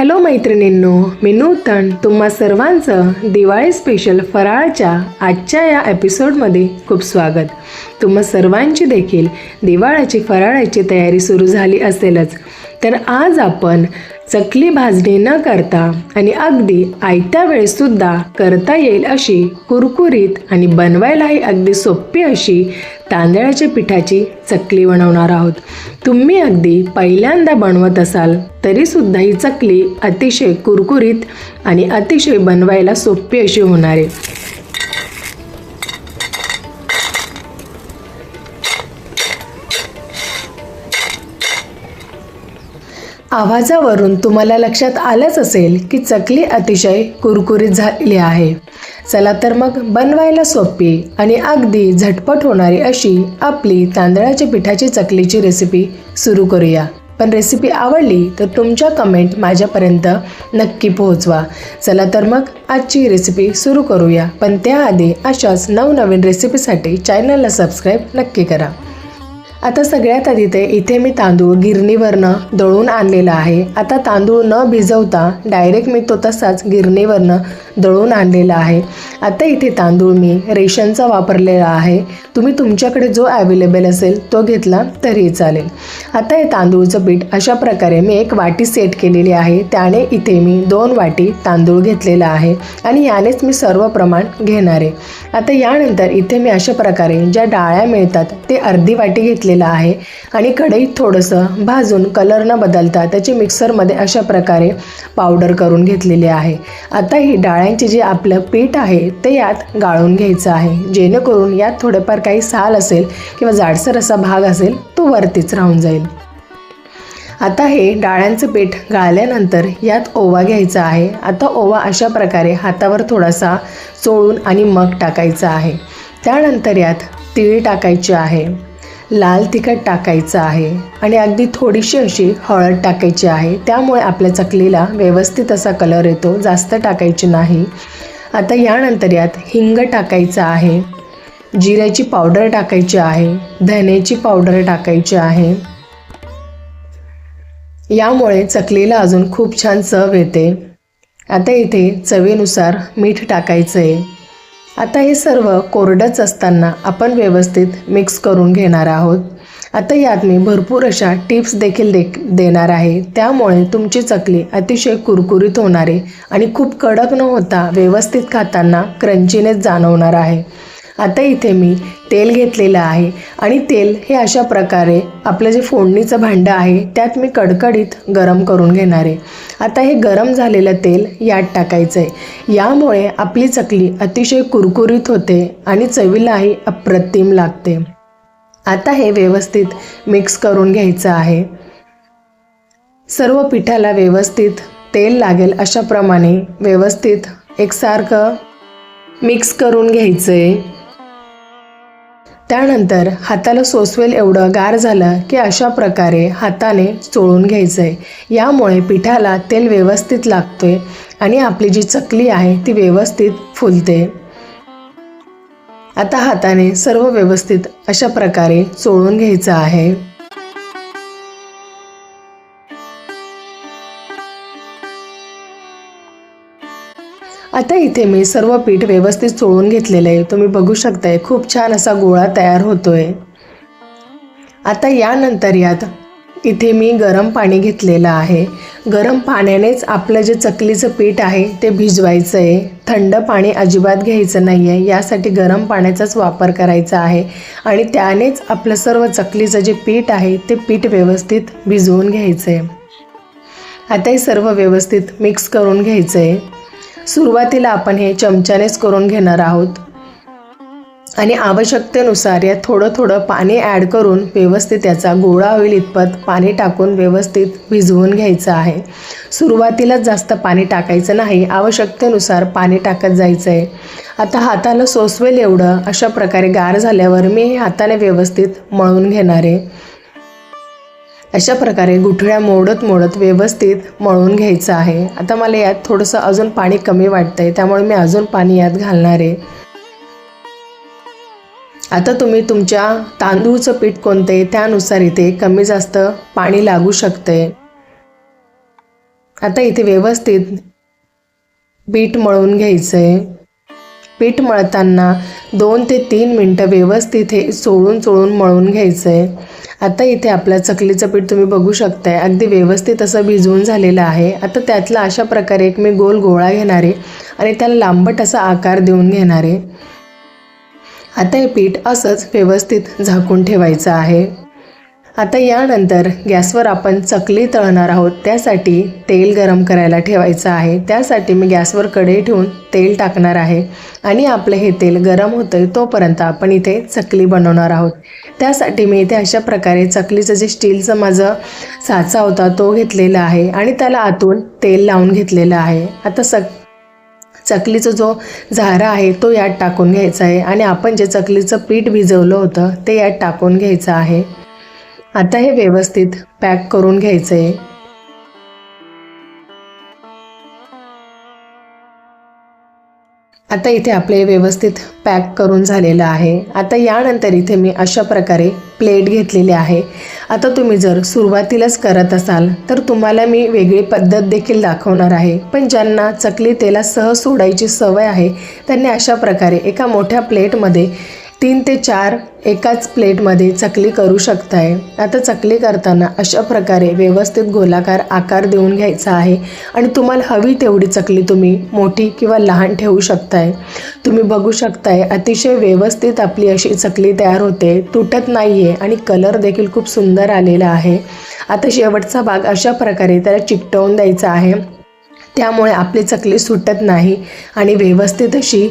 Hello मैत्रिणींनो मी नूतन तुम्हा सर्वांचं दिवाळी स्पेशल फराळच्या आजच्या या एपिसोडमध्ये खूप स्वागत. तुम्हा सर्वांची देखील दिवाळ्याची फराळाची तयारी सुरू झाली असेलच. तर आज आपण चकली भाजणी न करता आणि अगदी आयत्या वेळेसुद्धा करता येईल अशी कुरकुरीत आणि बनवायलाही अगदी सोपी अशी तांदळाच्या पिठाची चकली बनवणार आहोत. तुम्ही अगदी पहिल्यांदा बनवत असाल तरीसुद्धा ही चकली अतिशय कुरकुरीत आणि अतिशय बनवायला सोपी अशी होणार आहे. आवाजावरून तुम्हाला लक्षात आलंच असेल की चकली अतिशय कुरकुरीत झालेली आहे. चला तर मग बनवायला सोपी आणि अगदी झटपट होणारी अशी आपली तांदळाच्या पिठाची चकलीची रेसिपी सुरू करूया. पण रेसिपी आवडली तर तुमच्या कमेंट माझ्यापर्यंत नक्की पोहोचवा. चला तर मग आजची रेसिपी सुरू करूया. पण त्याआधी अशाच नवनवीन रेसिपीसाठी चॅनलला सबस्क्राईब नक्की करा. आता सगळ्यात आधी ते इथे मी तांदूळ गिरणीवरनं दळून आणलेला आहे. आता तांदूळ न भिजवता डायरेक्ट मी तो तसाच गिरणीवरनं दळून आणलेला आहे. आता इथे तांदूळ मी रेशनचा वापरलेला आहे. तुम्ही तुमच्याकडे जो अवेलेबल असेल तो घेतला तरी चालेल. आता हे तांदूळचं पीठ अशा प्रकारे मी एक वाटी सेट केलेली आहे. त्याने इथे मी दोन वाटी तांदूळ घेतलेला आहे आणि यानेच मी सर्व प्रमाण घेणार आहे. आता यानंतर इथे मी अशा प्रकारे ज्या डाळ्या मिळतात ते अर्धी वाटी घेतली घेतलेला आहे. आणि कढईत थोडंसं भाजून कलर न बदलता त्याची मिक्सरमध्ये अशा प्रकारे पावडर करून घेतलेली आहे. आता ही डाळ्यांचे जे आपलं पीठ आहे ते यात गाळून घ्यायचं आहे. जेणेकरून यात थोडेफार काही साल असेल किंवा जाडसर असा भाग असेल तो वरतीच राहून जाईल. आता हे डाळ्यांचं पीठ गाळल्यानंतर यात ओवा घ्यायचा आहे. आता ओवा अशा प्रकारे हातावर थोडासा चोळून आणि मग टाकायचा आहे. त्यानंतर यात तीळ टाकायची आहे. लाल तिखट टाकायचं आहे आणि अगदी थोडीशी अशी हळद टाकायची आहे. त्यामुळे आपल्या चकलीला व्यवस्थित असा कलर येतो. जास्त टाकायची नाही. आता यानंतर यात हिंग टाकायचं आहे. जिऱ्याची पावडर टाकायची आहे. धनेची पावडर टाकायची आहे. यामुळे चकलीला अजून खूप छान चव येते. आता इथे चवीनुसार मीठ टाकायचं आहे आता हे सर्व कोरडंच असताना आपण व्यवस्थित मिक्स करून घेणार आहोत. आता यात मी भरपूर अशा टिप्स देखील दे देणार आहे. त्यामुळे तुमची चकली अतिशय कुरकुरीत होणारे आणि खूप कडक न होता व्यवस्थित खाताना क्रंचीनेच जाणवणार आहे. आता इथे मी तेल घेतलेलं आहे. आणि तेल हे अशा प्रकारे आपलं जे फोडणीचं भांडं आहे त्यात मी कडकडीत गरम करून घेणार आहे. आता हे गरम झालेलं तेल यात टाकायचं आहे यामुळे आपली चकली अतिशय कुरकुरीत होते आणि चवीलाही अप्रतिम लागते. आता हे व्यवस्थित मिक्स करून घ्यायचं आहे. सर्व पिठाला व्यवस्थित तेल लागेल अशाप्रमाणे व्यवस्थित एकसारखं मिक्स करून घ्यायचं आहे त्यानंतर हाताला सोसवेल एवढं गार झालं की अशा प्रकारे हाताने चोळून घ्यायचं आहे यामुळे पिठाला तेल व्यवस्थित लागतोय आणि आपली जी चकली आहे ती व्यवस्थित फुलते. आता हाताने सर्व व्यवस्थित अशा प्रकारे चोळून घ्यायचं आहे. आता इथे मी सर्व पीठ व्यवस्थित चोळून घेतलेलं आहे. तुम्ही बघू शकताय खूप छान असा गोळा तयार होतोय. आता यानंतर यात इथे मी गरम पाणी घेतलेलं आहे. गरम पाण्यानेच आपलं जे चकलीचं पीठ आहे ते भिजवायचं आहे थंड पाणी अजिबात घ्यायचं नाही आहे यासाठी गरम पाण्याचाच वापर करायचा आहे. आणि त्यानेच आपलं सर्व चकलीचं जे पीठ आहे ते पीठ व्यवस्थित भिजवून घ्यायचं आहे आता हे सर्व व्यवस्थित मिक्स करून घ्यायचं आहे सुरुवातीला आपण हे चमच्यानेच करून घेणार आहोत. आणि आवश्यकतेनुसार यात थोडं थोडं पाणी ॲड करून व्यवस्थित याचा गोळा होईल इतपत पाणी टाकून व्यवस्थित भिजवून घ्यायचं आहे. सुरुवातीलाच जास्त पाणी टाकायचं नाही आवश्यकतेनुसार पाणी टाकत जायचं आहे आता हाताला सोसवेल एवढं अशा प्रकारे गार झाल्यावर मी हे हाताने व्यवस्थित मळून घेणार. आहे अशा प्रकारे गुठळ्या मोडत मोडत व्यवस्थित मळून घ्यायचं आहे. आता मला यात थोडंसं अजून पाणी कमी वाटतं आहे त्यामुळे मी अजून पाणी यात घालणार आहे. आता तुम्ही तुमच्या तांदूळचं पीठ कोणते त्यानुसार इथे कमी जास्त पाणी लागू शकते. आता इथे व्यवस्थित पीठ मळून घ्यायचं आहे पीठ मळताना दोन ते तीन मिनटं व्यवस्थित हे चोळून चोळून मळून घ्यायचं आहे आता इथे आपलं चकलीचं पीठ तुम्ही बघू शकताय. अगदी व्यवस्थित असं भिजवून झालेलं आहे. आता त्यातला अशा प्रकारे एक मी गोल गोळा घेणार आहे आणि त्याला लांबट असा आकार देऊन घेणार आहे. आता हे पीठ असंच व्यवस्थित झाकून ठेवायचं आहे. आता यानंतर गॅसवर आपण चकली तळणार आहोत. त्यासाठी तेल गरम करायला ठेवायचं आहे. त्यासाठी मी गॅसवर कढई ठेवून तेल टाकणार आहे. आणि आपलं हे तेल गरम होतं आहे तोपर्यंत आपण इथे चकली बनवणार आहोत. त्यासाठी मी इथे अशा प्रकारे चकलीचं जे स्टीलचं माझं साचा होता तो घेतलेला आहे आणि त्याला आतून तेल लावून घेतलेलं आहे. आता सक चकलीचा जो झारा आहे तो यात टाकून घ्यायचा आहे. आणि आपण जे चकलीचं पीठ भिजवलं होतं ते यात टाकून घ्यायचं आहे. आता हे व्यवस्थित पॅक करून घ्यायचं. आहे आता इथे आपले व्यवस्थित पॅक करून झालेलं आहे. आता यानंतर इथे मी अशा प्रकारे प्लेट घेतलेली आहे. आता तुम्ही जर सुरुवातीलाच करत असाल तर तुम्हाला मी वेगळी पद्धत देखील दाखवणार आहे. पण ज्यांना चकली तेला सहज सोडायची सवय आहे त्यांनी अशा प्रकारे एका मोठ्या प्लेटमध्ये तीन ते चार एकाच प्लेटमध्ये चकली करू शकताय. आता चकली करताना अशा प्रकारे व्यवस्थित गोलाकार आकार देऊन घ्यायचा आहे आणि तुम्हाला हवी तेवढी चकली तुम्ही मोठी किंवा लहान ठेवू शकताय. तुम्ही बघू शकताय अतिशय व्यवस्थित आपली अशी चकली तयार होते. तुटत नाही आहे आणि कलर देखील खूप सुंदर आलेला आहे. आता शेवटचा भाग अशा प्रकारे त्याला चिकटवून द्यायचा आहे. त्यामुळे आपली चकली सुटत नाही आणि व्यवस्थित अशी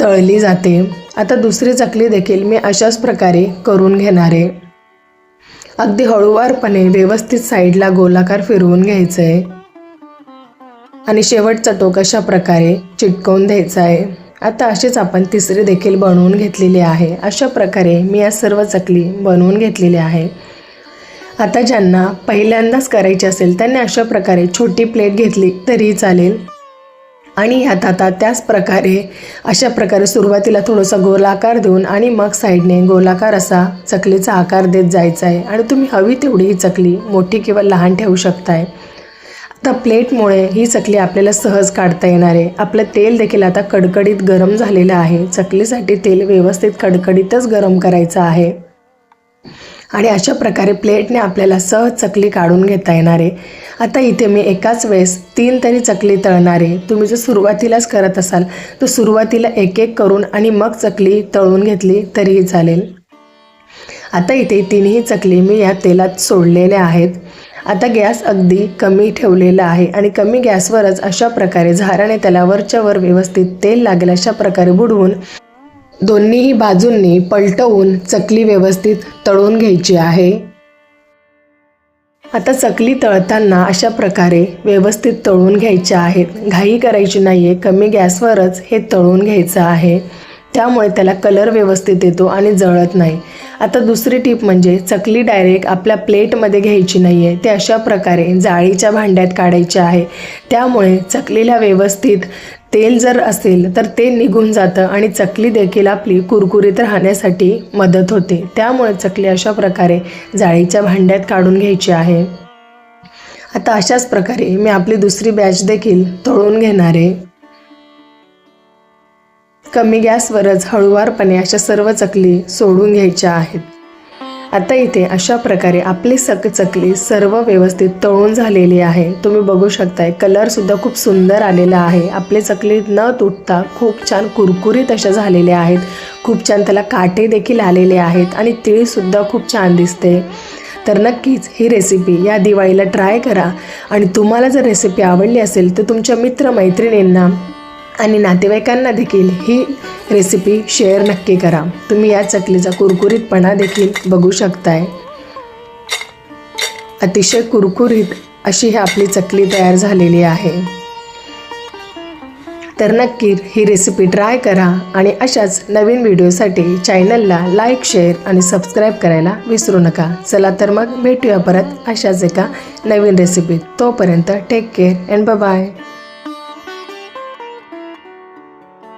तळली जाते. आता दुसरी चकली देखील मी अशाच प्रकारे करून घेणार आहे. अगदी हळूवारपणे व्यवस्थित साईडला गोलाकार फिरवून घ्यायचं आहे आणि शेवटचा टोक अशा प्रकारे चिटकवून द्यायचा आहे आता अशीच आपण तिसरी देखील बनवून घेतलेली आहे. अशा प्रकारे मी या सर्व चकली बनवून घेतलेली आहे. आता ज्यांना पहिल्यांदाच करायची असेल त्यांनी अशा प्रकारे छोटी प्लेट घेतली तरी चालेल. आणि ह्यात आता त्याच प्रकारे अशा प्रकारे सुरुवातीला थोडासा गोलाकार देऊन आणि मग साईडने गोलाकार असा चकलीचा आकार देत जायचा आहे आणि तुम्ही हवी तेवढी ही चकली मोठी किंवा लहान ठेवू शकताय. आता प्लेटमुळे ही चकली आपल्याला सहज काढता येणार. आहे आपलं तेल देखील आता कडकडीत गरम झालेलं आहे. चकलीसाठी तेल व्यवस्थित कडकडीतच गरम करायचं आहे. आणि अशा प्रकारे प्लेटने आपल्याला सहज चकली काढून घेता येणार. आहे आता इथे मी एकाच वेळेस तीन तरी चकली तळणार. आहे तुम्ही जर सुरुवातीलाच करत असाल तर सुरुवातीला एक एक करून आणि मग चकली तळून घेतली तरीही चालेल. आता इथे तीनही चकली मी या तेलात सोडलेल्या आहेत. आता गॅस अगदी कमी ठेवलेला आहे आणि कमी गॅसवरच अशा प्रकारे झाराने त्याला वरच्या वर व्यवस्थित तेल लागेल अशा प्रकारे बुडवून दोन्हीही बाजूंनी पलटवून चकली व्यवस्थित तळून घ्यायची आहे. आता चकली तळताना अशा प्रकारे व्यवस्थित तळून घ्यायच्या आहेत. घाई करायची नाही आहे कमी गॅसवरच हे तळून घ्यायचं आहे. त्यामुळे त्याला कलर व्यवस्थित येतो आणि जळत नाही. आता दुसरी टीप म्हणजे चकली डायरेक्ट आपल्या प्लेटमध्ये घ्यायची नाही आहे ते अशा प्रकारे जाळीच्या भांड्यात काढायचे आहे. त्यामुळे चकलीला व्यवस्थित तेल जर असेल तर ते निघून जातं आणि चकली देखील आपली कुरकुरीत राहण्यासाठी मदत होते. त्यामुळे चकली अशा प्रकारे जाळीच्या भांड्यात काढून घ्यायची आहे. आता अशाच प्रकारे मी आपली दुसरी बॅच देखील तळून घेणार आहे. कमी गॅसवरच हळुवारपणे अशा सर्व चकली सोडून घ्यायच्या आहेत. आता इथे अशा प्रकारे आपली सकचकली सर्व व्यवस्थित तळून झालेली आहे. तुम्ही बघू शकताय कलरसुद्धा खूप सुंदर आलेला आहे. आपली चकली न तुटता खूप छान कुरकुरीत अशा झालेल्या आहेत. खूप छान त्याला काटे देखील आलेले आहेत आणि तिळीसुद्धा खूप छान दिसते. तर नक्कीच ही रेसिपी या दिवाळीला ट्राय करा. आणि तुम्हाला जर रेसिपी आवडली असेल तर तुमच्या मित्रमैत्रिणींना आणि नातेवाईकांना देखील ही रेसिपी शेअर नक्की करा. तुम्ही या चकलीचा कुरकुरीतपणा देखील बघू शकताय. अतिशय कुरकुरीत अशी ही आपली चकली तयार झालेली आहे. तर नक्की ही रेसिपी ट्राय करा आणि अशाच नवीन व्हिडिओसाठी चॅनलला लाईक शेअर आणि सबस्क्राईब करायला विसरू नका. चला तर मग भेटूया परत अशाच एका नवीन रेसिपीत तोपर्यंत टेक केअर अँड बाय